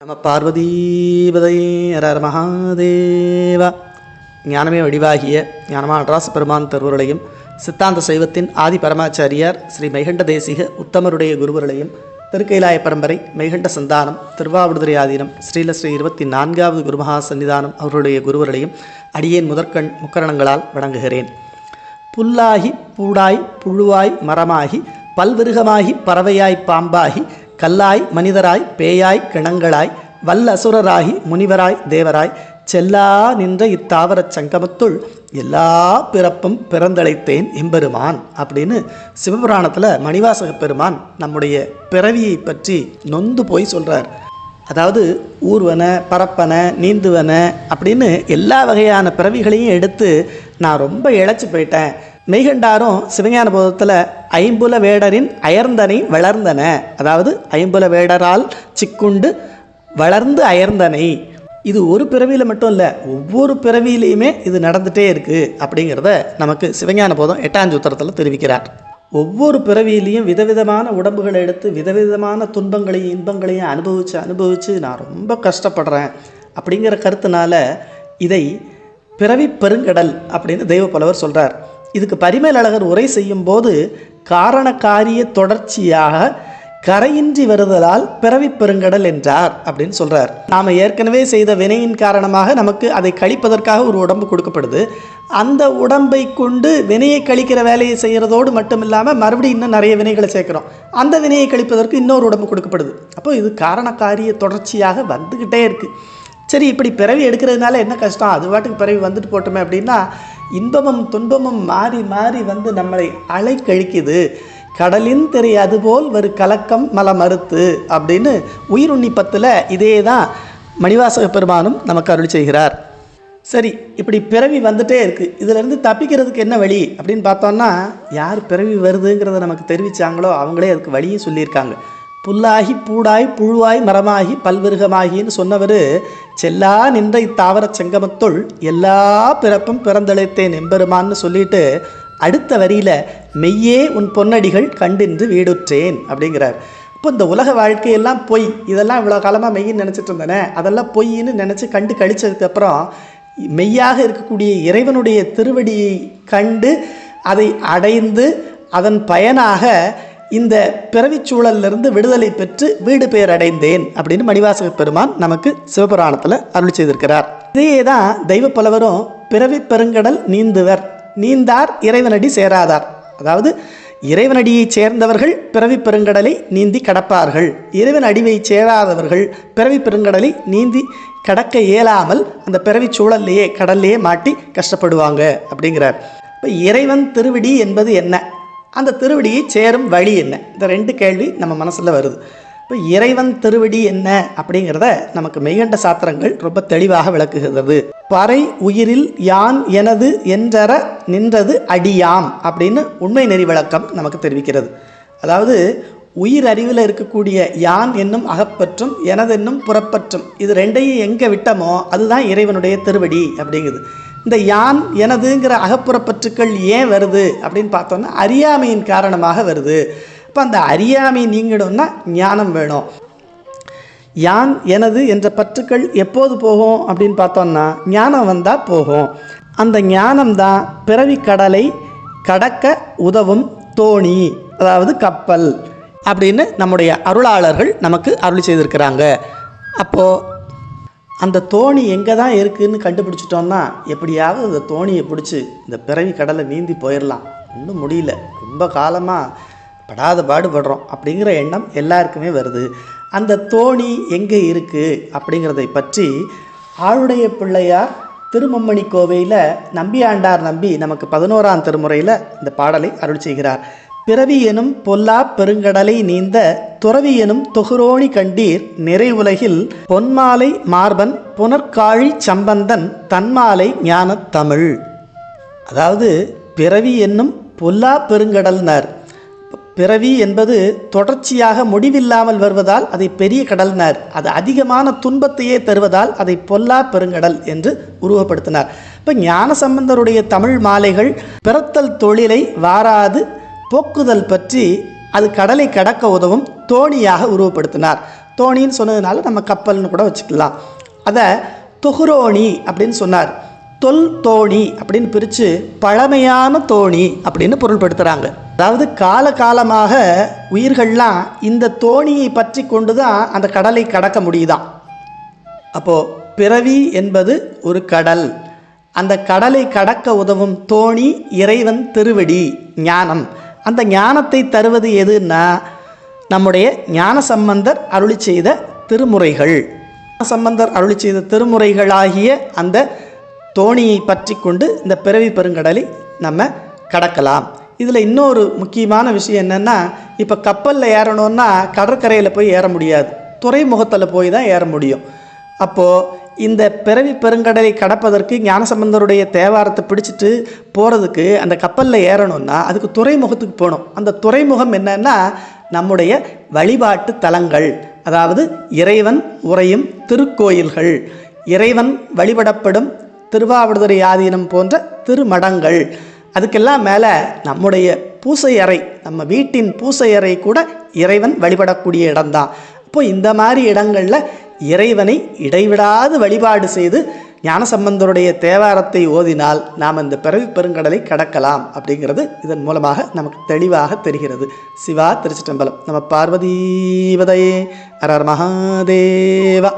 நம பார்வதீபதை ஹரர் மகாதேவா. ஞானமே வடிவாகிய ஞானமாட்ராச பெருமான் தருவர்களையும் சித்தாந்த சைவத்தின் ஆதி பரமாச்சாரியார் ஸ்ரீ மைகண்ட தேசிக உத்தமருடைய குருவருளையும் திருக்கைலாய பரம்பரை மைகண்ட சந்தானம் திருவாவடுதுறை ஆதீனம் ஸ்ரீல ஸ்ரீ இருபத்தி நான்காவது குருமகா சன்னிதானம் அவருடைய குருவர்களையும் அடியேன் முதற்கண் முக்கரணங்களால் வணங்குகிறேன். புல்லாகி பூடாய் புழுவாய் மரமாகி பல்விருகமாகி பறவையாய் பாம்பாகி கல்லாய் மனிதராய் பேயாய் கிணங்களாய் வல்லசுரராகி முனிவராய் தேவராய் செல்லா நின்ற இத்தாவரச் சங்கமத்துள் எல்லா பிறப்பும் பிறந்தழைத்தேன் எம்பெருமான் அப்படின்னு சிவபுராணத்தில் மணிவாசக பெருமான் நம்முடைய பிறவியை பற்றி நொந்து போய் சொல்கிறார் அதாவது ஊர்வன பரப்பன நீந்துவன அப்படின்னு எல்லா வகையான பிறவிகளையும் எடுத்து நான் ரொம்ப இழைச்சி போயிட்டேன். மெய்கண்டாரும் சிவஞான போதத்தில் ஐம்புல வேடரின் அயர்ந்தனை வளர்ந்தன. அதாவது ஐம்புல வேடரால் சிக்குண்டு வளர்ந்து அயர்ந்தனை. இது ஒரு பிறவியில் மட்டும் இல்லை ஒவ்வொரு பிறவியிலையுமே இது நடந்துகிட்டே இருக்குது அப்படிங்கிறத நமக்கு சிவஞான போதம் எட்டாம் சூத்திரத்தில் தெரிவிக்கிறார். ஒவ்வொரு பிறவியிலையும் விதவிதமான உடம்புகளை எடுத்து விதவிதமான துன்பங்களையும் இன்பங்களையும் அனுபவித்து அனுபவித்து நான் ரொம்ப கஷ்டப்படுறேன் அப்படிங்கிற கருத்தினால இதை பிறவி பெருங்கடல் அப்படின்னு தெய்வ புலவர் சொல்கிறார் இதுக்கு பரிமேல் அழகர் உரை செய்யும்போது காரண காரிய தொடர்ச்சியாக கரையின்றி வருதலால் பிறவி பெருங்கடல் என்றார் அப்படின்னு சொல்றார். நாம ஏற்கனவே செய்த வினையின் காரணமாக நமக்கு அதை கழிப்பதற்காக ஒரு உடம்பு கொடுக்கப்படுது. அந்த உடம்பை கொண்டு வினையை கழிக்கிற வேலையை செய்கிறதோடு மட்டும் இல்லாமல் மறுபடியும் இன்னும் நிறைய வினைகளை சேர்க்குறோம். அந்த வினையை கழிப்பதற்கு இன்னொரு உடம்பு கொடுக்கப்படுது. அப்போ இது காரண காரிய தொடர்ச்சியாக வந்துக்கிட்டே இருக்குது சரி இப்படி பிறவி எடுக்கிறதுனால என்ன கஷ்டம்? அது பாட்டுக்கு பிறவி வந்துட்டு போட்டோமே அப்படின்னா இன்பமும் துன்பமும் மாறி மாறி வந்து நம்மளை அலைக்கழிக்குது. கடலின் திரை அதுபோல் ஒரு கலக்கம் மல மறுத்து அப்படின்னு உயிர் பத்தில் இதே தான் மணிவாசக பெருமானும் நமக்கு அருள் செய்கிறார். சரி இப்படி பிறவி வந்துட்டே இருக்குது இதிலேருந்து தப்பிக்கிறதுக்கு என்ன வழி? அப்படின்னு பார்த்தோன்னா யார் பிறவி வருதுங்கிறத நமக்கு தெரிவித்தாங்களோ அவங்களே அதுக்கு வழியும் சொல்லியிருக்காங்க. புல்லாகி பூடாய் புழுவாய் மரமாகி பல்விருகமாகின்னு சொன்னவர் செல்லா நின்ற இத்தாவர செங்கமத்துள் எல்லா பிறப்பும் பிறந்தழைத்தேன் எம்பெருமான்னு சொல்லிட்டு அடுத்த வரியில் மெய்யே உன் பொன்னடிகள் கண்டின்று வீடுற்றேன் அப்படிங்கிறார். இப்போ இந்த உலக வாழ்க்கையெல்லாம் பொய். இதெல்லாம் இவ்வளோ காலமாக மெய்யின்னு நினச்சிட்டு இருந்தேனே. அதெல்லாம் பொய்ன்னு நினச்சி கண்டு கழிச்சதுக்கப்புறம் மெய்யாக இருக்கக்கூடிய இறைவனுடைய திருவடியை கண்டு அதை அடைந்து அதன் பயனாக இந்த பிறவிச்சூழலிருந்து விடுதலை பெற்று வீடு பெயர் அடைந்தேன் அப்படின்னு மணிவாசக பெருமான் நமக்கு சிவபுராணத்தில் அருள் செய்திருக்கிறார். இதையே தான் தெய்வ புலவரும் பிறவி பெருங்கடல் நீந்துவர் நீந்தார் இறைவனடி சேராதார். அதாவது இறைவனடியை சேர்ந்தவர்கள் பிறவி பெருங்கடலை நீந்தி கடப்பார்கள். இறைவன் அடிவை சேராதவர்கள் பிறவி பெருங்கடலை நீந்தி கடக்க இயலாமல் அந்த பிறவி சூழல்லையே கடல்லையே மாட்டி கஷ்டப்படுவாங்க அப்படிங்கிறார். இப்போ இறைவன் திருவிடி என்பது என்ன? அந்த திருவடியை சேரும் வழி என்ன? இந்த ரெண்டு கேள்வி நம்ம மனசில் வருது. இப்போ இறைவன் திருவடி என்ன அப்படிங்கிறத நமக்கு மெய்கண்ட சாத்திரங்கள் ரொம்ப தெளிவாக விளக்குகிறது. பறை உயிரில் யான் எனது என்றற நின்றது அடியாம் அப்படின்னு உண்மை நெறி விளக்கம் நமக்கு தெரிவிக்கிறது. அதாவது உயிர் அறிவில் இருக்கக்கூடிய யான் என்னும் அகப்பற்றும் எனதென்னும் புறப்பற்றும் இது ரெண்டையும் எங்கே விட்டமோ அதுதான் இறைவனுடைய திருவடி அப்படிங்குது. இந்த யான் எனதுங்கிற அகப்புறப்பற்றுக்கள் ஏன் வருது அப்படின்னு பார்த்தோன்னா அறியாமையின் காரணமாக வருது. இப்போ அந்த அறியாமை நீங்கணும்னா ஞானம் வேணும். யான் எனது என்ற பற்றுக்கள் எப்போது போகும் அப்படின்னு பார்த்தோம்னா ஞானம் வந்தால் போகும். அந்த ஞானம்தான் பிறவி கடலை கடக்க உதவும் தோணி அதாவது கப்பல் அப்படின்னு நம்முடைய அருளாளர்கள் நமக்கு அருள் செய்திருக்கிறாங்க. அப்போது அந்த தோணி எங்கே தான் இருக்குதுன்னு கண்டுபிடிச்சிட்டோம்னா எப்படியாவது அந்த தோணியை பிடிச்சி இந்த பிறவி கடலை நீந்தி போயிடலாம் ஒன்றும் முடியல. ரொம்ப காலமாக படாத பாடுபடுறோம் அப்படிங்கிற எண்ணம் எல்லாருக்குமே வருது. அந்த தோணி எங்கே இருக்குது அப்படிங்கிறதை பற்றி ஆளுடைய பிள்ளையார் திருமம்மணி கோவையில் நம்பியாண்டார் நம்பி நமக்கு பதினோராம் திருமுறையில் இந்த பாடலை அருள் செய்கிறார். பிறவி எனும் பொல்லா பெருங்கடலை நீந்த துறவி எனும் தொகுரோணி கண்டீர் நிறை உலகில் பொன்மாலை மார்பன் புனர்காழி சம்பந்தன் தன்மாலை ஞானத் தமிழ். அதாவது பிறவி என்னும் பொல்லா பெருங்கடல்னார். பிறவி என்பது தொடர்ச்சியாக முடிவில்லாமல் வருவதால் அதை பெரிய கடல்னார். அது அதிகமான துன்பத்தையே தருவதால் அதை பொல்லா பெருங்கடல் என்று உருவப்படுத்தினார் இப்போ ஞான சம்பந்தருடைய தமிழ் மாலைகள் பிறத்தல் தொழிலை வாராது போக்குதல் பற்றி அது கடலை கடக்க உதவும் தோணியாக உருவப்படுத்தினார். தோணின்னு சொன்னதுனால நம்ம கப்பல்னு கூட வச்சுக்கலாம். அதை தொகுரோணி அப்படின்னு சொன்னார். தொல் தோணி அப்படின்னு பிரித்து பழமையான தோணி அப்படின்னு பொருள்படுத்துகிறாங்க அதாவது கால காலமாக உயிர்கள்லாம் இந்த தோணியை பற்றி கொண்டு தான் அந்த கடலை கடக்க முடியுதாம். அப்போது பிறவி என்பது ஒரு கடல். அந்த கடலை கடக்க உதவும் தோணி இறைவன் திருவடி ஞானம். அந்த ஞானத்தை தருவது எதுன்னா நம்முடைய ஞான சம்பந்தர் அருளி செய்த திருமுறைகள். சம்பந்தர் அருளி செய்த திருமுறைகளாகிய அந்த தோணியை பற்றி கொண்டு இந்த பிறவி பெருங்கடலை நம்ம கடக்கலாம். இதில் இன்னொரு முக்கியமான விஷயம் என்னென்னா இப்போ கப்பலில் ஏறணுன்னா கடற்கரையில் போய் ஏற முடியாது. துறைமுகத்தில் போய் தான் ஏற முடியும். அப்போது இந்த பிறவி பெருங்கடலை கடப்பதற்கு ஞானசம்பந்தருடைய தேவாரத்தை பிடிச்சிட்டு போகிறதுக்கு அந்த கப்பலில் ஏறணும்னா அதுக்கு துறைமுகத்துக்கு போகணும். அந்த துறைமுகம் என்னன்னா நம்முடைய வழிபாட்டு தலங்கள். அதாவது இறைவன் உறையும் திருக்கோயில்கள். இறைவன் வழிபடப்படும் திருவாவடுதுறை ஆதீனம் போன்ற திருமடங்கள். அதுக்கெல்லாம் மேலே நம்முடைய பூசை அறை நம்ம வீட்டின் பூசை அறை கூட இறைவன் வழிபடக்கூடிய இடம்தான். அப்போ இந்த மாதிரி இடங்களில் இறைவனை இடைவிடாது வழிபாடு செய்து ஞானசம்பந்தருடைய தேவாரத்தை ஓதினால் நாம் இந்த பிறவி பெருங்கடலை கடக்கலாம் அப்படிங்கிறது இதன் மூலமாக நமக்கு தெளிவாக தெரிகிறது. சிவா திருச்சிட்டம்பலம் நம்ம பார்வதீவதையே அரர் மகாதேவா.